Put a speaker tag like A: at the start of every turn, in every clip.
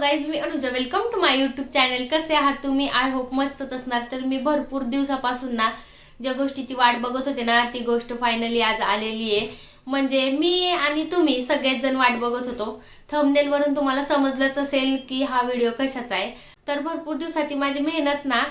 A: Guys me Anuja welcome to my YouTube channel कसे आहात तुम्ही? आय होप मस्तच असणार. तर मी भरपूर दिवसापासून ना ज्या गोष्टीची वाट बघत होते ना ती गोष्ट फायनली आज आलेली आहे. म्हणजे मी आणि तुम्ही सगळेच जण वाट बघत होतो. थंबनेलवरून तुम्हाला समजलंच असेल की हा व्हिडिओ कशाचा आहे. तर भरपूर दिवसाची माझी मेहनत ना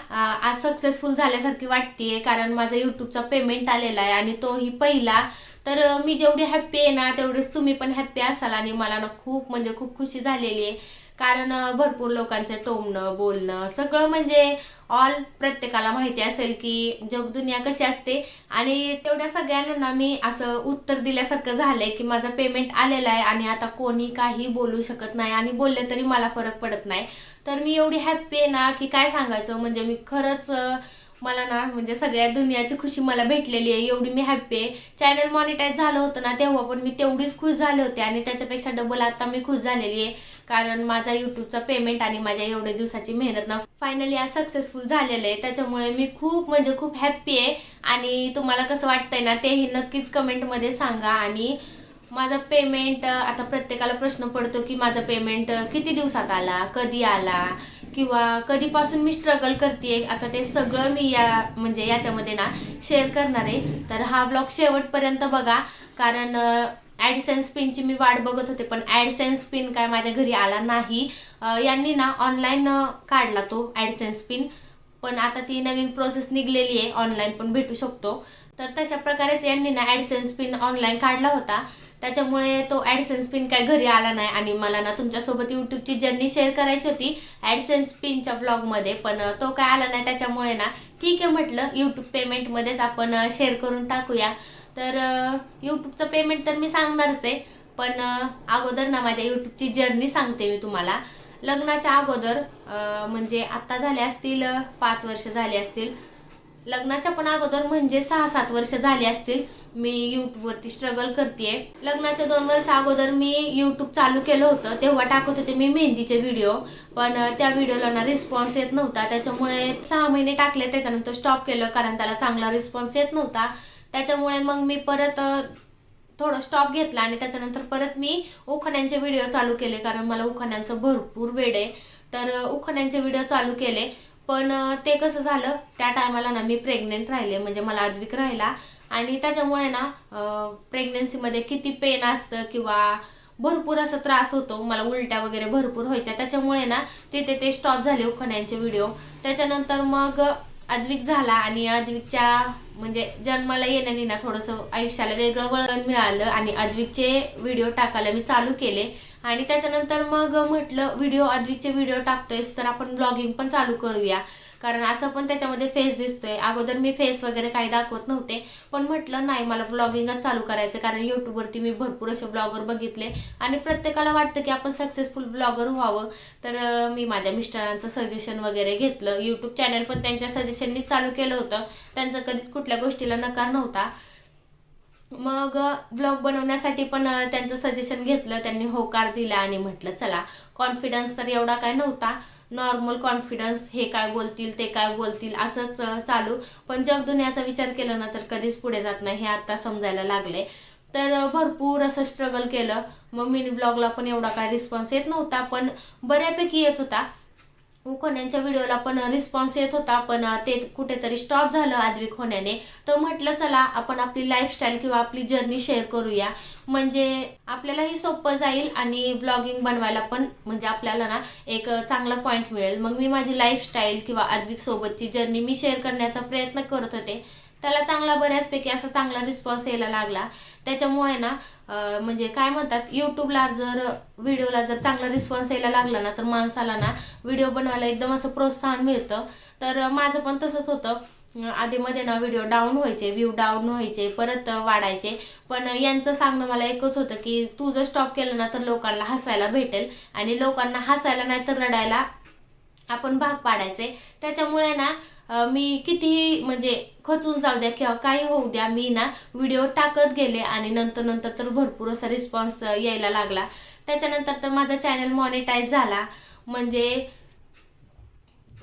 A: आज सक्सेसफुल झाल्यासारखी वाटतेय कारण माझा युट्यूबचा पेमेंट आलेला आहे आणि तोही पहिला. तर मी जेवढी हॅप्पी आहे ना तेवढेच तुम्ही पण हॅप्पी असाल आणि मला ना खूप म्हणजे खूप खुशी झालेली आहे. कारण भरपूर लोकांचं टोमणं बोलणं सगळं म्हणजे ऑल प्रत्येकाला माहिती असेल की जगदुनिया कशी असते. आणि तेवढ्या सगळ्यांना मी असं उत्तर दिल्यासारखं झालंय की माझा पेमेंट आलेला आहे आणि आता कोणी काही बोलू शकत नाही आणि बोलले तरी मला फरक पडत नाही. तर मी एवढी हॅप्पी आहे ना की काय सांगायचं? म्हणजे मी खरंच मला ना म्हणजे सगळ्या दुनियाची खुशी मला भेटलेली आहे. एवढी मी हॅप्पी आहे. चॅनल मॉनिटाईज झालं होतं ना तेव्हा पण मी तेवढीच खुश झाले होते आणि त्याच्यापेक्षा डबल आता मी खुश झालेली आहे. कारण माझा युट्यूबचा पेमेंट आणि माझ्या एवढ्या दिवसाची मेहनत ना फायनली आज सक्सेसफुल झालेलं आहे. त्याच्यामुळे मी खूप म्हणजे खूप हॅप्पी आहे. आणि तुम्हाला कसं वाटतंय ना तेही नक्कीच कमेंटमध्ये सांगा. आणि माझा पेमेंट आता प्रत्येकाला प्रश्न पडतो की माझा पेमेंट किती दिवसात आला कधी आला? किंवा कधीपासून मी स्ट्रगल करते आता ते सगळं मी या म्हणजे याच्यामध्ये ना शेअर करणार आहे. तर हा ब्लॉग शेवटपर्यंत बघा. कारण ॲडसेन्स पिनची मी वाट बघत होते पण ॲडसेन्स पिन काय माझ्या घरी आला नाही. यांनी ना ऑनलाईन काढला तो ॲडसेन्स पिन पण आता ती नवीन प्रोसेस निघलेली आहे ऑनलाईन पण भेटू शकतो. तर तशा प्रकारेच यांनी ना ॲडसेन्स पिन ऑनलाईन काढला होता. त्याच्यामुळे तो ॲडसेन्स पिन काय घरी आला नाही आणि मला ना तुमच्यासोबत यूट्यूबची जर्नी शेअर करायची होती ॲडसेन्स पिनच्या ब्लॉगमध्ये पण तो काय आला नाही त्याच्यामुळे ना ठीक आहे म्हटलं. यूट्यूब पेमेंटमध्येच आपण शेअर करून टाकूया. तर यूट्यूबचं पेमेंट तर मी सांगणारच आहे. पण अगोदर ना माझ्या यूट्यूबची जर्नी सांगते मी तुम्हाला. लग्नाच्या अगोदर म्हणजे आत्ता झाले असतील पाच वर्ष झाले असतील. लग्नाच्या पण अगोदर म्हणजे सहा सात वर्ष झाली असतील. मी यूट्यूबवरती स्ट्रगल करते लग्नाच्या दोन वर्ष अगोदर मी यूट्यूब चालू केलं होतं. तेव्हा टाकत होते मी मेहंदीचे व्हिडिओ पण त्या व्हिडिओला ना रिस्पॉन्स येत नव्हता. त्याच्यामुळे सहा महिने टाकले. त्याच्यानंतर स्टॉप केलं कारण त्याला चांगला रिस्पॉन्स येत नव्हता. त्याच्यामुळे मग मी परत थोडं स्टॉप घेतला आणि त्याच्यानंतर परत मी उखाण्यांचे व्हिडिओ चालू केले. कारण मला उखाण्यांचं भरपूर वेळ आहे. तर उखाण्यांचे व्हिडिओ चालू केले. पण ते कसं झालं त्या टायमाला ना मी प्रेग्नेंट राहिले. म्हणजे मला अद्विक राहिला. आणि त्याच्यामुळे ना प्रेग्नन्सीमध्ये किती पेन असतं किंवा भरपूर असा त्रास होतो. मला उलट्या वगैरे भरपूर व्हायच्या. त्याच्यामुळे ना तिथे ते स्टॉप झाले उखाण्यांचे व्हिडिओ त्याच्यानंतर मग अद्विक झाला आणि अद्विकच्या म्हणजे जन्माला येण्याने ना थोडंसं आयुष्याला वेगळं वळण मिळालं आणि अद्विकचे व्हिडिओ टाकायला मी चालू केले. आणि त्याच्यानंतर मग म्हटलं व्हिडिओ अद्विकचे व्हिडिओ टाकतोयस तर आपण ब्लॉगिंग पण चालू करूया. कारण असं पण त्याच्यामध्ये फेस दिसतोय. अगोदर मी फेस वगैरे काही दाखवत नव्हते पण म्हटलं नाही मला ब्लॉगिंगच चालू करायचं कारण यूट्यूबवरती मी भरपूर असे ब्लॉगर बघितले आणि प्रत्येकाला वाटतं की आपण सक्सेसफुल ब्लॉगर व्हावं. तर मी माझ्या मिस्टरांचं सजेशन वगैरे घेतलं. यूट्यूब चॅनल पण त्यांच्या सजेशननी चालू केलं होतं. त्यांचं कधीच कुठल्या गोष्टीला नकार नव्हता. मग ब्लॉग बनवण्यासाठी पण त्यांचं सजेशन घेतलं. त्यांनी होकार दिला आणि म्हटलं चला कॉन्फिडन्स तर एवढा काय नव्हता नॉर्मल कॉन्फिडन्स हे काय बोलतील ते काय बोलतील असंच चालू. पण जग दुनियाचा विचार केला ना तर कधीच पुढे जात नाही हे आता समजायला लागले. तर भरपूर असं स्ट्रगल केलं. मग मिनी ब्लॉगला पण एवढा काय रिस्पॉन्स येत नव्हता पण बऱ्यापैकी येत होता. उखण्यांच्या व्हिडिओला पण रिस्पॉन्स येत होता पण ते कुठेतरी स्टॉप झालं आद्विक होण्याने तर म्हटलं चला आपण आपली लाईफस्टाईल किंवा आपली जर्नी शेअर करूया. म्हणजे आपल्यालाही सोपं जाईल आणि ब्लॉगिंग बनवायला पण म्हणजे आपल्याला ना एक चांगला पॉईंट मिळेल. मग मी माझी लाईफस्टाईल किंवा आद्विक सोबतची जर्नी मी शेअर करण्याचा प्रयत्न करत होते. त्याला चांगला बऱ्याचपैकी असा चांगला रिस्पॉन्स यायला लागला. त्याच्यामुळे ना म्हणजे काय म्हणतात यूट्यूबला जर व्हिडिओला जर चांगला रिस्पॉन्स यायला लागला ना तर माणसाला ना व्हिडिओ बनवायला एकदम असं प्रोत्साहन मिळतं. तर माझं पण तसंच होतं. आधीमध्ये ना व्हिडिओ डाऊन व्हायचे व्ह्यू डाऊन व्हायचे परत वाढायचे. पण यांचं सांगणं मला एकच होतं की तू जर स्टॉप केलं ना तर लोकांना हसायला भेटेल. आणि लोकांना हसायला नाही तर रडायला आपण भाग पाडायचे. त्याच्यामुळे ना मी कितीही म्हणजे खचून जाऊ द्या किंवा काही होऊ द्या मी ना व्हिडिओ टाकत गेले आणि नंतर नंतर तर भरपूर असा रिस्पॉन्स यायला लागला. त्याच्यानंतर तर माझा चॅनल मॉनिटाईज झाला. म्हणजे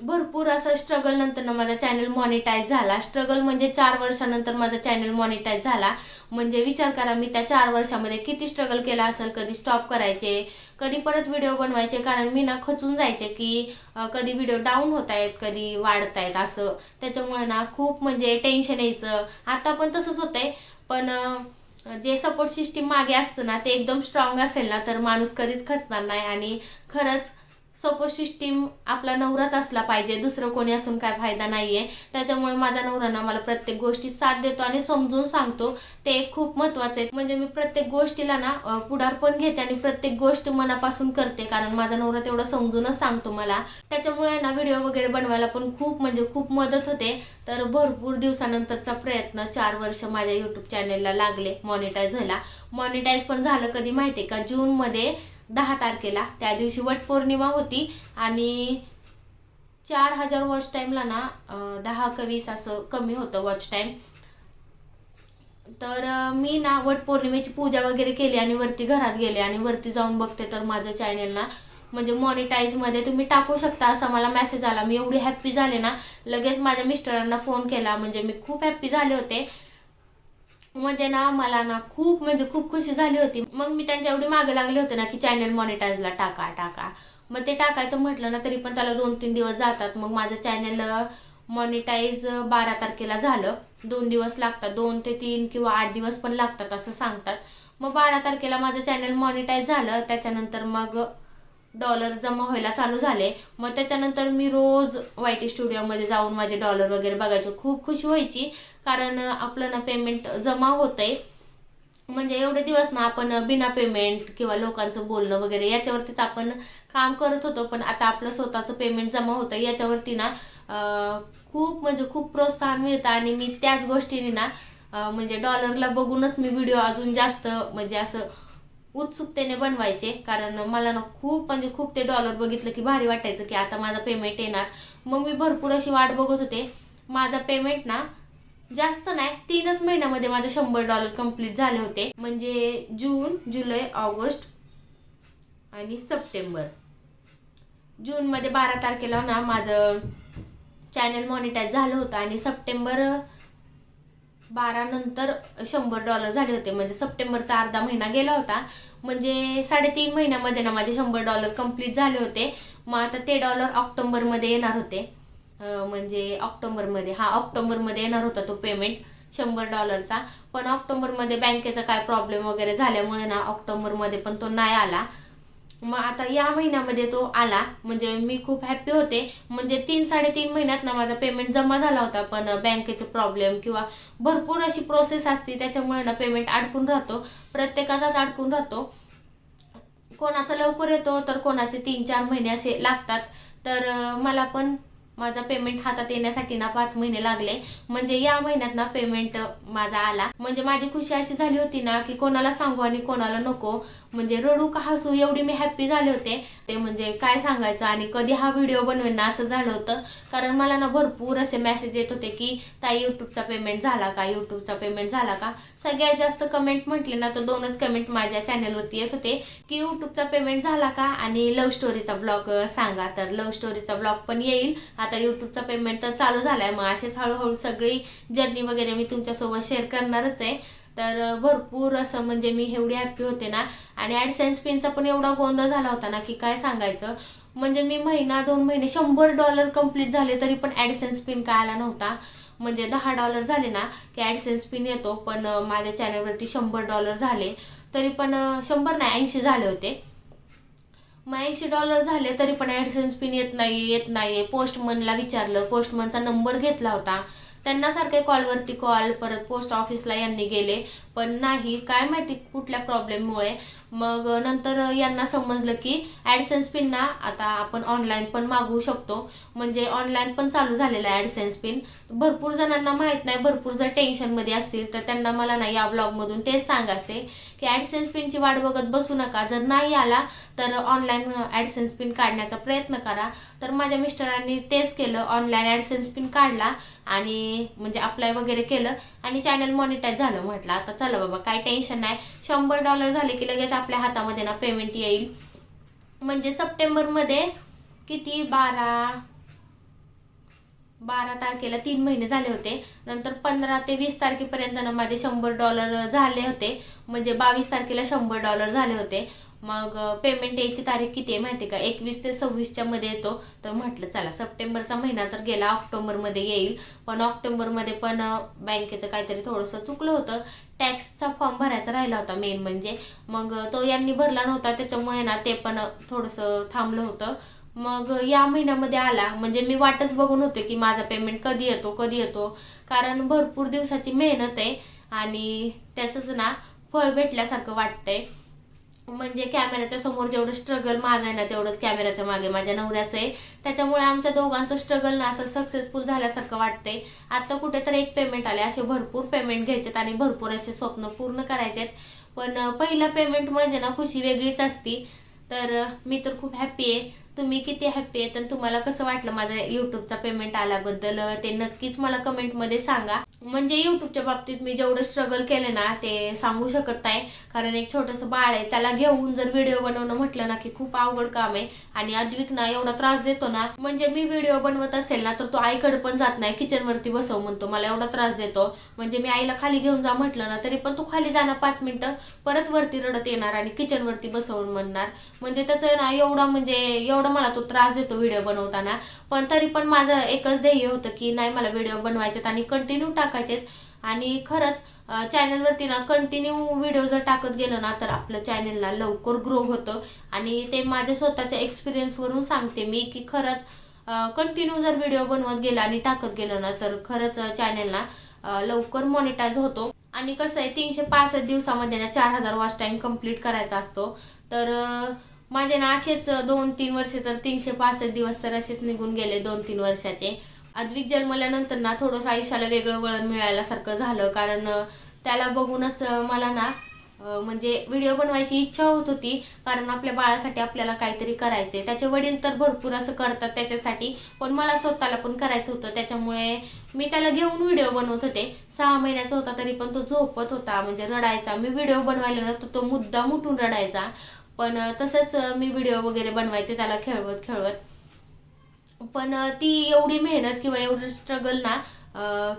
A: भरपूर असं स्ट्रगल नंतर ना माझा चॅनल मॉनिटाईज झाला. स्ट्रगल म्हणजे चार वर्षानंतर माझा चॅनल मॉनिटाईज झाला. म्हणजे विचार करा मी त्या चार वर्षामध्ये किती स्ट्रगल केला असेल कधी स्टॉप करायचे कधी परत व्हिडिओ बनवायचे कारण मी ना खचून जायचे की कधी व्हिडिओ डाऊन होत आहेत कधी वाढत आहेत असं. त्याच्यामुळे ना खूप म्हणजे टेन्शन यायचं. आता पण तसंच होतंय. पण जे सपोर्ट सिस्टीम मागे असतं ना ते एकदम स्ट्रॉंग असेल ना तर माणूस कधीच खचणार नाही. आणि खरंच सपोर्ट सिस्टीम आपला नवराच असला पाहिजे. दुसरं कोणी असून काय फायदा नाहीये. त्याच्यामुळे माझा नवरा ना मला प्रत्येक गोष्टीत साथ देतो आणि समजून सांगतो. ते खूप महत्वाचं आहे. म्हणजे मी प्रत्येक गोष्टीला ना पुढार पुढारपण घेते आणि प्रत्येक गोष्ट मनापासून करते. कारण माझा नवरा तेवढा समजूनच सांगतो मला. त्याच्यामुळे ना व्हिडिओ वगैरे बनवायला पण खूप म्हणजे खूप मदत होते. तर भरपूर दिवसानंतरचा प्रयत्न चार वर्ष माझ्या युट्यूब चॅनेलला लागले. मॉनिटाईज व्हायला मॉनिटाईज पण झालं कधी माहितीये का? जूनमध्ये दहा तारखेला. त्या दिवशी वटपौर्णिमा होती आणि चार हजार वॉच टाईमला ना दहा कवीस असं कमी होतं वॉच टाईम तर मी ना वटपौर्णिमेची पूजा वगैरे केली आणि वरती घरात गेले आणि वरती जाऊन बघते तर माझं चॅनेल ना म्हणजे मॉनिटाईजमध्ये तुम्ही टाकू शकता असा मला मेसेज आला. मी एवढी हॅप्पी झाले ना लगेच माझ्या मिस्टरांना फोन केला. म्हणजे मी खूप हॅप्पी झाले होते. म्हणजे ना मला ना खूप म्हणजे खूप खुशी झाली होती. मग मी त्यांच्या एवढी मागे लागले होते ना की चॅनल मॉनिटाईजला टाका टाका. मग ते टाकायचं म्हटलं ना तरी पण त्याला दोन तीन दिवस जातात. मग माझं चॅनल मॉनिटाईज बारा तारखेला झालं. दोन दिवस लागतात. दोन ते तीन किंवा आठ दिवस पण लागतात असं सांगतात. मग बारा तारखेला माझं चॅनल मॉनिटाईज झालं. त्याच्यानंतर मग डॉलर जमा व्हायला चालू झाले. मग त्याच्यानंतर मी रोज वाय टी स्टुडिओमध्ये जाऊन माझे डॉलर वगैरे बघायचे. खूप खुशी व्हायची. कारण आपलं ना पेमेंट जमा होतंय. म्हणजे एवढे दिवस ना आपण बिना पेमेंट किंवा लोकांचं बोलणं वगैरे याच्यावरतीच आपण काम करत होतो. पण आता आपलं स्वतःचं पेमेंट जमा होतं याच्यावरती ना खूप म्हणजे खूप प्रोत्साहन मिळतं. आणि मी त्याच गोष्टीने ना म्हणजे डॉलरला बघूनच मी व्हिडिओ अजून जास्त म्हणजे असं उत्सुकतेने बनवायचे. कारण मला ना खूप म्हणजे खूप ते डॉलर बघितलं की भारी वाटायचं की आता माझा पेमेंट येणार. मग मी भरपूर अशी वाट बघत होते. माझा पेमेंट ना जास्त नाही तीनच महिन्यामध्ये माझे शंभर डॉलर कंप्लीट झाले होते. म्हणजे जून जुलै ऑगस्ट आणि सप्टेंबर. जूनमध्ये बारा तारखेला ना माझं चॅनल मॉनिटाईज झालं होतं आणि सप्टेंबर बारा नंतर शंभर डॉलर झाले होते. म्हणजे सप्टेंबरचा अर्धा महिना गेला होता. म्हणजे साडेतीन महिन्यामध्ये ना माझे शंभर डॉलर कंप्लीट झाले होते. मग आता ते डॉलर ऑक्टोबरमध्ये येणार होते. म्हणजे ऑक्टोबरमध्ये. हा ऑक्टोबरमध्ये येणार होता तो पेमेंट शंभर डॉलरचा पण ऑक्टोबरमध्ये बँकेचा काय प्रॉब्लेम वगैरे झाल्यामुळे ना ऑक्टोबरमध्ये पण तो नाही आला. मग आता या महिन्यामध्ये तो आला. म्हणजे मी खूप हॅप्पी होते. म्हणजे तीन साडेतीन महिन्यात ना माझा पेमेंट जमा झाला होता. पण बँकेचे प्रॉब्लेम किंवा भरपूर अशी प्रोसेस असते त्याच्यामुळे ना पेमेंट अडकून राहतो. प्रत्येकाचाच अडकून राहतो. कोणाचा लवकर येतो तर कोणाचे तीन चार महिने असे लागतात. तर मला पण माझा पेमेंट हातात येण्यासाठी ना पाच महिने लागले. म्हणजे या महिन्यात ना पेमेंट माझा आला. म्हणजे माझी खुशी अशी झाली होती ना की कोणाला सांगू आणि कोणाला नको. म्हणजे रडू का हसू एवढी मी हॅप्पी झाले होते. ते म्हणजे काय सांगायचं आणि कधी हा व्हिडिओ बनवेन ना असं झालं होतं. कारण मला ना भरपूर असे मेसेज येत होते की ताई युट्यूबचा पेमेंट झाला का? युट्यूबचा पेमेंट झाला का? सगळ्यात जास्त कमेंट म्हटले ना तर दोनच कमेंट माझ्या चॅनलवरती येत होते की युट्यूबचा पेमेंट झाला का? आणि लव्ह स्टोरीचा ब्लॉग सांगा. तर लव्ह स्टोरीचा ब्लॉग पण येईल. आता युट्यूबचा पेमेंट तर चालू झालाय. मग असेच हळूहळू सगळी जर्नी वगैरे मी तुमच्यासोबत शेअर करणारच आहे. तर भरपूर असं म्हणजे मी एवढी हॅप्पी होते ना. आणि ॲडसेन्स पिनचा पण एवढा गोंधळ झाला होता ना की काय सांगायचं? म्हणजे मी महिना दोन महिने शंभर डॉलर कंप्लीट झाले तरी पण ॲडसेन्स पिन काय आला नव्हता. म्हणजे दहा डॉलर झाले ना की ॲडसेन्स पिन येतो पण माझ्या चॅनलवरती शंभर डॉलर झाले. तरी पण शंभर नाही ऐंशी झाले होते. मग ऐंशी डॉलर झाले तरी पण ॲडसेन्स पिन येत नाही येत नाही पोस्टमनला विचारलं पोस्टमनचा नंबर घेतला होता. त्यांना सारखे कॉलवरती कॉल परत पोस्ट ऑफिसला यांनी गेले. पण नाही काय माहिती कुठल्या प्रॉब्लेममुळे मग नंतर यांना समजलं की ॲडसेन्स पिन ना आता आपण ऑनलाईन पण मागवू शकतो. म्हणजे ऑनलाईन पण चालू झालेला आहे ॲडसेन्स पिन भरपूर जणांना माहीत नाही भरपूर जर टेन्शनमध्ये असतील तर त्यांना मला ना या ब्लॉगमधून तेच सांगायचे की ॲडसेन्स पिनची वाट बघत बसू नका. जर नाही आला तर ऑनलाईन ॲडसेन्स पिन काढण्याचा प्रयत्न करा. तर माझ्या मिस्टरांनी तेच केलं. ऑनलाईन ॲडसेन्स पिन काढला आणि म्हणजे अप्लाय वगैरे केलं आणि चॅनल मॉनिटाईज झालं म्हटलं. आता चला बाबा काय टेन्शन नाही. शंभर डॉलर झाले की लगेच आपल्या हातामध्ये ना पेमेंट येईल. म्हणजे सप्टेंबरमध्ये किती? बारा. बारा तारखेला तीन महिने झाले होते. नंतर पंधरा ते वीस तारखेपर्यंत ना माझे शंभर डॉलर झाले होते. म्हणजे बावीस तारखेला शंभर डॉलर झाले होते. मग पेमेंट यायची तारीख किती आहे माहिती आहे का? एकवीस ते सव्वीसच्या मध्ये येतो. तर म्हटलं चला सप्टेंबरचा महिना तर गेला ऑक्टोबरमध्ये येईल. पण ऑक्टोबरमध्ये पण बँकेचं काहीतरी थोडंसं चुकलं होतं. टॅक्सचा फॉर्म भरायचा राहिला होता मेन म्हणजे. मग तो यांनी भरला नव्हता. त्याच्यामुळे ना ते पण थोडंसं थांबलं होतं. मग या महिन्यामध्ये आला. म्हणजे मी वाटच बघून होते की माझा पेमेंट कधी येतो कधी येतो. कारण भरपूर दिवसाची मेहनत आहे. आणि त्याचंच ना फळ भेटल्यासारखं वाटतंय. म्हणजे कॅमेऱ्याच्या समोर जेवढं स्ट्रगल माझं आहे ना तेवढंच कॅमेऱ्याच्या मागे माझ्या नवऱ्याचं आहे. त्याच्यामुळे आमच्या दोघांचं स्ट्रगल ना असं सक्सेसफुल झाल्यासारखं वाटतंय. आता कुठेतरी एक पेमेंट आले असे भरपूर पेमेंट घ्यायचेत आणि भरपूर असे स्वप्न पूर्ण करायचेत. पण पहिलं पेमेंट म्हणजे ना खुशी वेगळीच असती. तर मी तर खूप हॅप्पी आहे. तुम्ही किती हॅप्पी आहे तर तुम्हाला कसं वाटलं माझ्या युट्यूबचा पेमेंट आल्याबद्दल? ते नक्कीच मला कमेंटमध्ये सांगा. म्हणजे युट्यूबच्या बाबतीत मी जेवढं स्ट्रगल केलं ना ते सांगू शकत नाही. कारण एक छोटंसं बाळ आहे त्याला घेऊन जर व्हिडिओ बनवणं म्हटलं ना की खूप अवघड काम आहे. आणि अद्विक ना एवढा त्रास देतो ना म्हणजे मी व्हिडिओ बनवत असेल ना तर तो आईकडे पण जात नाही किचनवरती बसव म्हणतो. मला एवढा त्रास देतो. म्हणजे मी आईला खाली घेऊन जा म्हटलं ना तरी पण तू खाली जाणार पाच मिनिटं. परत वरती रडत येणार आणि किचनवरती बसवून म्हणणार. म्हणजे त्याचं ना एवढा म्हणजे एवढा मला तो त्रास देतो व्हिडिओ बनवताना. पण तरी पण माझं एकच ध्येय होतं की नाही मला व्हिडिओ बनवायचेत आणि कंटिन्यू टाकायचेत. आणि खरंच चॅनलवरती ना कंटिन्यू व्हिडिओ जर टाकत गेलो ना तर आपलं चॅनलला लवकर ग्रो होतं. आणि ते माझ्या स्वतःच्या एक्सपिरियन्सवरून सांगते मी की खरंच कंटिन्यू जर व्हिडिओ बनवत गेला आणि टाकत गेलो ना तर खरंच चॅनलला लवकर मॉनिटाईज होतो. आणि कसं आहे तीनशे पासष्ट दिवसामध्ये ना चार हजार वॉच टाइम कंप्लीट करायचा असतो. तर माझे ना असेच दोन तीन वर्ष तर तीनशे पासष्ट दिवस तर असेच निघून गेले दोन तीन वर्षाचे. अद्विक जन्मल्यानंतर ना थोडंसं आयुष्याला वेगळं वळण मिळाल्यासारखं झालं. कारण त्याला बघूनच मला ना म्हणजे व्हिडिओ बनवायची इच्छा होत होती. कारण आपल्या बाळासाठी आपल्याला काहीतरी करायचंय. त्याचे वडील तर भरपूर असं करतात त्याच्यासाठी. पण मला स्वतःला पण करायचं होतं. त्याच्यामुळे मी त्याला घेऊन व्हिडिओ बनवत होते. सहा महिन्याचा होता तरी पण तो झोपत होता. म्हणजे रडायचा. मी व्हिडिओ बनवायला ना तो मुद्दा उठून रडायचा. पण तसंच मी व्हिडिओ वगैरे बनवायचे त्याला खेळवत खेळवत. पण ती एवढी मेहनत किंवा एवढं स्ट्रगल ना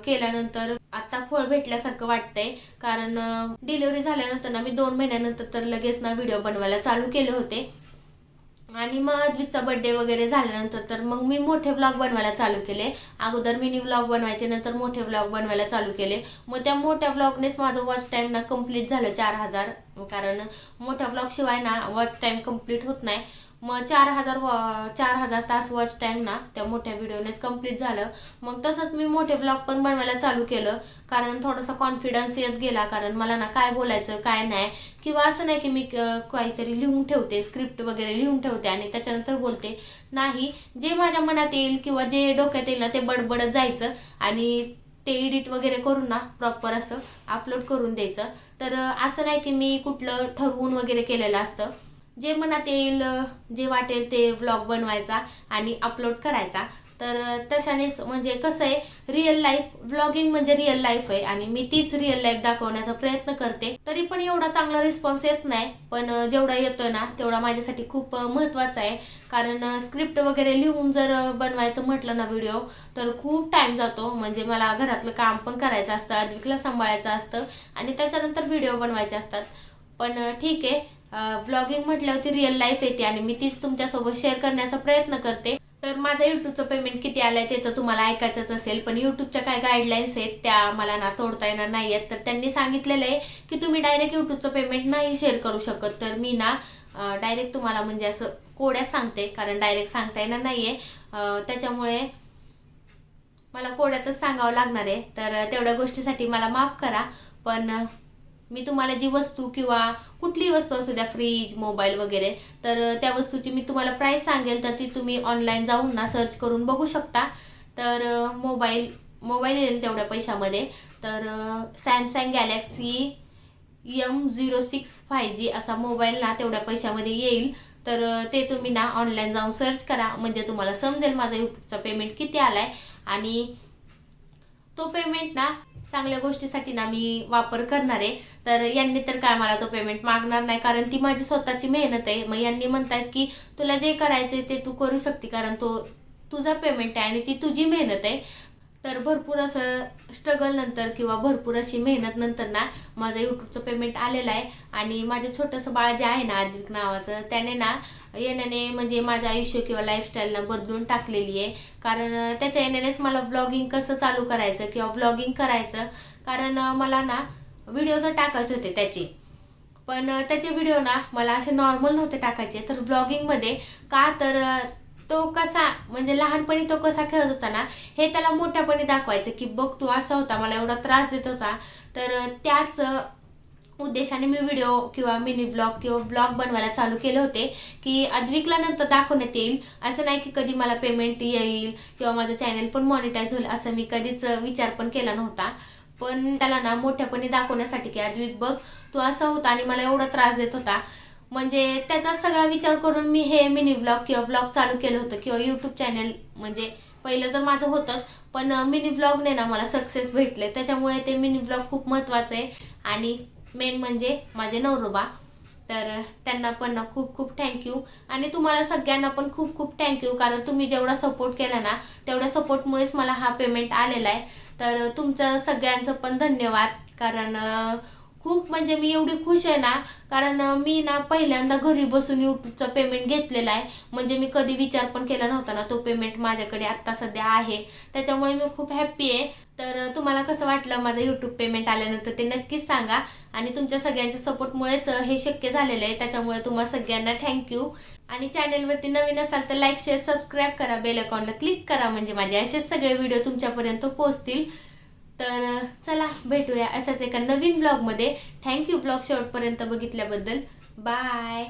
A: केल्यानंतर आता फळ भेटल्यासारखं वाटतंय. कारण डिलिव्हरी झाल्यानंतर ना मी दोन महिन्यानंतर तर लगेच ना व्हिडिओ बनवायला चालू केले होते. आणि मग अद्विकचा बर्थडे वगैरे झाल्यानंतर तर मग मी मोठे ब्लॉग बनवायला चालू केले. अगोदर मिनी ब्लॉग बनवायचे नंतर मोठे ब्लॉग बनवायला चालू केले. मग त्या मोठ्या ब्लॉगनेच माझं वॉच टाईम ना कंप्लीट झालं चार हजार. कारण मोठ्या ब्लॉगशिवाय ना वॉच टाईम कंप्लीट होत नाही. मग चार हजार व- चार हजार तास वॉच टाईम ना त्या मोठ्या व्हिडिओनेच कंप्लीट झालं. मग तसंच मी मोठे ब्लॉग पण बनवायला चालू केलं. कारण थोडासा कॉन्फिडन्स येत गेला. कारण मला ना काय बोलायचं काय नाही. किंवा असं नाही की मी काहीतरी लिहून ठेवते स्क्रिप्ट वगैरे लिहून ठेवते आणि त्याच्यानंतर बोलते. नाही जे माझ्या मनात येईल किंवा जे डोक्यात येईल ना ते बडबडत जायचं. आणि ते एडिट वगैरे करून ना प्रॉपर असं अपलोड करून द्यायचं. तर असं नाही की मी कुठलं ठरवून वगैरे केलेलं असतं. जे मनात येईल जे वाटेल ते व्लॉग बनवायचा आणि अपलोड करायचा. तर तशानेच म्हणजे कसं आहे रिअल लाईफ व्लॉगिंग म्हणजे रिअल लाईफ आहे आणि मी तीच रिअल लाईफ दाखवण्याचा प्रयत्न करते. तरी पण एवढा चांगला रिस्पॉन्स येत नाही पण जेवढा येतोय ना तेवढा माझ्यासाठी खूप महत्त्वाचा महत्त्वाचा आहे. कारण स्क्रिप्ट वगैरे लिहून जर बनवायचं म्हटलं ना व्हिडिओ तर खूप टाइम जातो. म्हणजे मला घरातलं काम पण करायचं असतं अद्विकला सांभाळायचं असतं आणि त्याच्यानंतर व्हिडिओ बनवायचे असतात. पण ठीक आहे. ब्लॉगिंग म्हटल्यावरती रिअल लाईफ येते आणि मी तीच तुमच्यासोबत शेअर करण्याचा प्रयत्न करते. तर माझं युट्यूबचं पेमेंट किती आलंय ते तर तुम्हाला ऐकायचंच असेल पण युट्यूबच्या काय गाईडलाईन्स आहेत त्या मला ना तोडता येणार नाही आहेत. तर त्यांनी सांगितलेलं आहे की तुम्ही डायरेक्ट युट्यूबचं पेमेंट नाही शेअर करू शकत. तर मी ना डायरेक्ट तुम्हाला म्हणजे असं कोड्यात सांगते कारण डायरेक्ट सांगता येणार नाहीये. त्याच्यामुळे मला कोड्यातच सांगावं लागणार आहे. तर तेवढ्या गोष्टीसाठी मला माफ करा. पण मी तुम्हाला जी वस्तू किंवा कुठलीही वस्तू असू द्या फ्रीज मोबाईल वगैरे तर त्या वस्तूची मी तुम्हाला प्राईस सांगेल तर ती तुम्ही ऑनलाईन जाऊन ना सर्च करून बघू शकता. तर मोबाईल मोबाईल येईल तेवढ्या पैशामध्ये. तर Samsung Galaxy M zero six five G असा मोबाईल ना तेवढ्या पैशामध्ये येईल. तर ते तुम्ही ना ऑनलाईन जाऊन सर्च करा. म्हणजे तुम्हाला समजेल माझा युट्यूबचा पेमेंट किती आलाय. आणि तो पेमेंट ना चांगल्या गोष्टीसाठी ना मी वापर करणार आहे. तर यांनी तर काय मला तो पेमेंट मागणार नाही. कारण ती माझी स्वतःची मेहनत आहे. मग यांनी म्हणतात की तुला जे करायचंय ते तू करू शकते. कारण तो तुझा पेमेंट आहे आणि ती तुझी मेहनत आहे. तर भरपूर असं स्ट्रगल नंतर किंवा भरपूर अशी मेहनत नंतर ना माझं यूट्यूबचं पेमेंट आलेलं आहे. आणि माझं छोटंसं बाळ जे आहे ना आदिक नावाचं त्याने ना येण्याने म्हणजे माझं आयुष्य किंवा लाईफस्टाईलला बदलून टाकलेली आहे. कारण त्याच्या येण्यानेच मला ब्लॉगिंग कसं चालू करायचं किंवा ब्लॉगिंग करायचं. कारण मला ना व्हिडिओ तर टाकायचे होते त्याचे. पण त्याचे व्हिडिओ ना मला असे नॉर्मल नव्हते टाकायचे. तर ब्लॉगिंगमध्ये का तर तो कसा म्हणजे लहानपणी तो कसा खेळत होता ना हे त्याला मोठ्यापणी दाखवायचं की बघ तू असा होता मला एवढा त्रास देत होता. तर त्याच उद्देशाने मी व्हिडिओ किंवा मिनी ब्लॉग किंवा ब्लॉग बनवायला चालू केले होते की अद्विकला नंतर दाखवण्यात येईल. असं नाही की कधी मला पेमेंट येईल किंवा माझं चॅनल पण मॉनिटाईज होईल असं मी कधीच विचार पण केला नव्हता. पण त्याला ना मोठ्यापणी दाखवण्यासाठी की अद्विक बघ तू असा होता आणि मला एवढा त्रास देत होता. म्हणजे त्याचा सगळा विचार करून मी हे मिनी ब्लॉग किंवा ब्लॉग चालू केलं होतं किंवा यूट्यूब चॅनल म्हणजे पहिलं तर माझं होतंच पण मिनी ब्लॉगने ना मला सक्सेस भेटले. त्याच्यामुळे ते मिनी ब्लॉग खूप महत्त्वाचं आहे. आणि मेन म्हणजे माझे नवरोबा. तर त्यांना पण खूप खूप थँक्यू आणि तुम्हाला सगळ्यांना पण खूप खूप थँक्यू कारण तुम्ही जेवढा सपोर्ट केला ना तेवढ्या सपोर्टमुळेच मला हा पेमेंट आलेला आहे. तर तुमचं सगळ्यांचं पण धन्यवाद. कारण खूप म्हणजे मी एवढी खुश आहे ना कारण मी ना पहिल्यांदा घरी बसून यूट्यूबचं पेमेंट घेतलेलं आहे. म्हणजे मी कधी विचार पण केला नव्हता ना तो पेमेंट माझ्याकडे आत्ता सध्या आहे. त्याच्यामुळे मी खूप हॅप्पी आहे. तर तुम्हाला कसं वाटलं माझं यूट्यूब पेमेंट आल्यानंतर ते नक्कीच सांगा. आणि तुमच्या सगळ्यांच्या सपोर्टमुळेच हे शक्य झालेलं आहे. त्याच्यामुळे तुम्हाला सगळ्यांना थँक्यू आणि चॅनलवरती नवीन असाल तर लाईक शेअर सबस्क्राईब करा. बेल अकाउंटला क्लिक करा. म्हणजे माझे असेच सगळे व्हिडिओ तुमच्यापर्यंत पोहोचतील. तर चला भेटूया अशाच एका नवीन ब्लॉगमध्ये थँक्यू ब्लॉग शेवटपर्यंत बघितल्याबद्दल. बाय